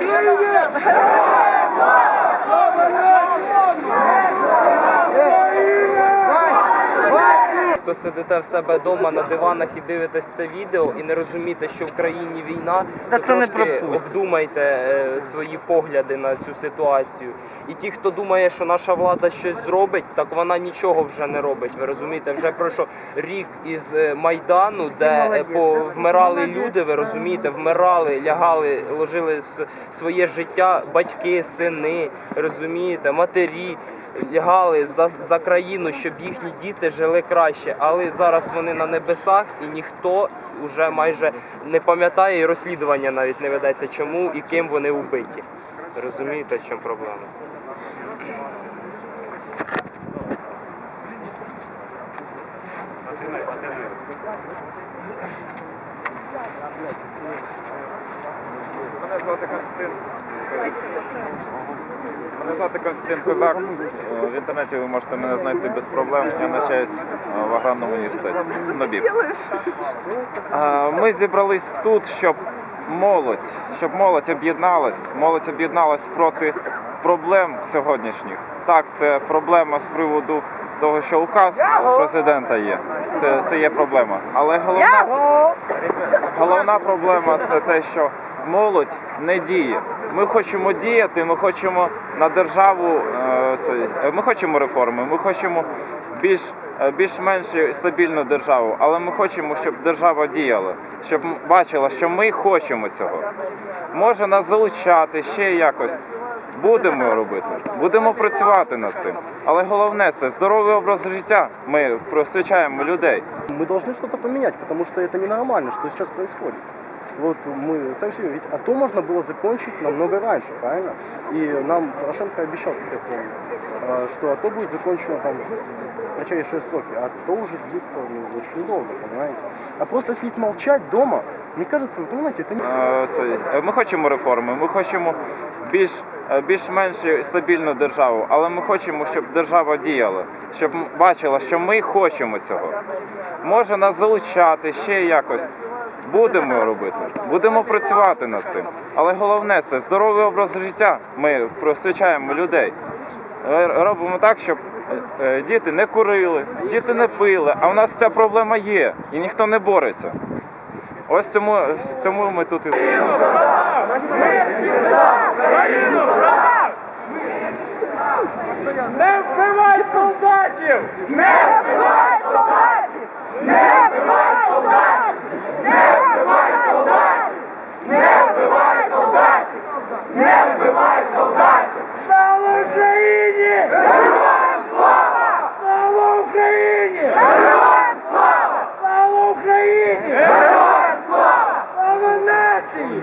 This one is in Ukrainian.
Yeah. Сидите в себе вдома на диванах і дивитесь це відео і не розумієте, що в країні війна, Та то це не трошки обдумайте е, свої погляди на цю ситуацію. І ті, хто думає, що наша влада щось зробить, так вона нічого вже не робить. Ви розумієте, вже пройшов рік із е, майдану, де е, молодець, по ти вмирали молодець, люди. Ви розумієте, вмирали, лягали, ложили с- своє життя, батьки, сини, розумієте, матері. Лягали за, за країну, щоб їхні діти жили краще, але зараз вони на небесах і ніхто вже майже не пам'ятає і розслідування навіть не ведеться, чому і ким вони вбиті. Розумієте, в чому проблема? Мене звати Константин. Мене звати Константин Козак. Е, В інтернеті ви можете мене знайти без проблем. Я навчаюсь е, в аграрному університеті. НОБІ. Е, Ми зібрались тут, щоб молодь, щоб молодь об'єдналась. Молодь об'єдналась проти проблем сьогоднішніх. Так, це проблема з приводу того, що указ президента є. Це, це є проблема. Але головна Головна проблема це те, що молодь не діє. Ми хочемо діяти, ми хочемо на державу е, це, е, ми хочемо реформи, ми хочемо більш е, більш-менш стабільну державу, але ми хочемо, щоб держава діяла, щоб м- бачила, що ми хочемо цього. Може нас залучати ще якось. Будемо робити, будемо працювати над цим. Але головне це здоровий образ життя. Ми просвічаємо людей. Мы должны что-то поменять, потому что это ненормально, что сейчас происходит. Вот мы сами себе, ведь АТО можно было закончить намного раньше, правильно? И нам Порошенко обещал, как я помню, э, что АТО будет закончено там в кратчайшие сроки. А АТО уже длится ну, очень долго, понимаете? А просто сидеть молчать дома, мне кажется, вы понимаете, это не... Е, це, е, ми хочемо реформи, ми хочемо більш, е, більш-менш стабільну державу, але ми хочемо, щоб держава діяла, щоб м- бачила, що ми хочемо цього. Може нас залучати ще якось. Будемо робити, будемо працювати над цим. Але головне це здоровий образ життя. Ми просвічаємо людей. Е, Робимо так, щоб е, е, діти не курили, діти не пили. А у нас ця проблема є, і ніхто не бореться. Ось цьому, цьому ми тут і. Не вбивай солдатів! Не вбивай солдатів! Не вбивай солдатів! Не вбивай солдатів! Не вбивай солдатів! Не вбивай солдатів! Слава Україні! Героям слава! Слава Україні! Героям слава! Слава Україні! Героям слава! Слава нації!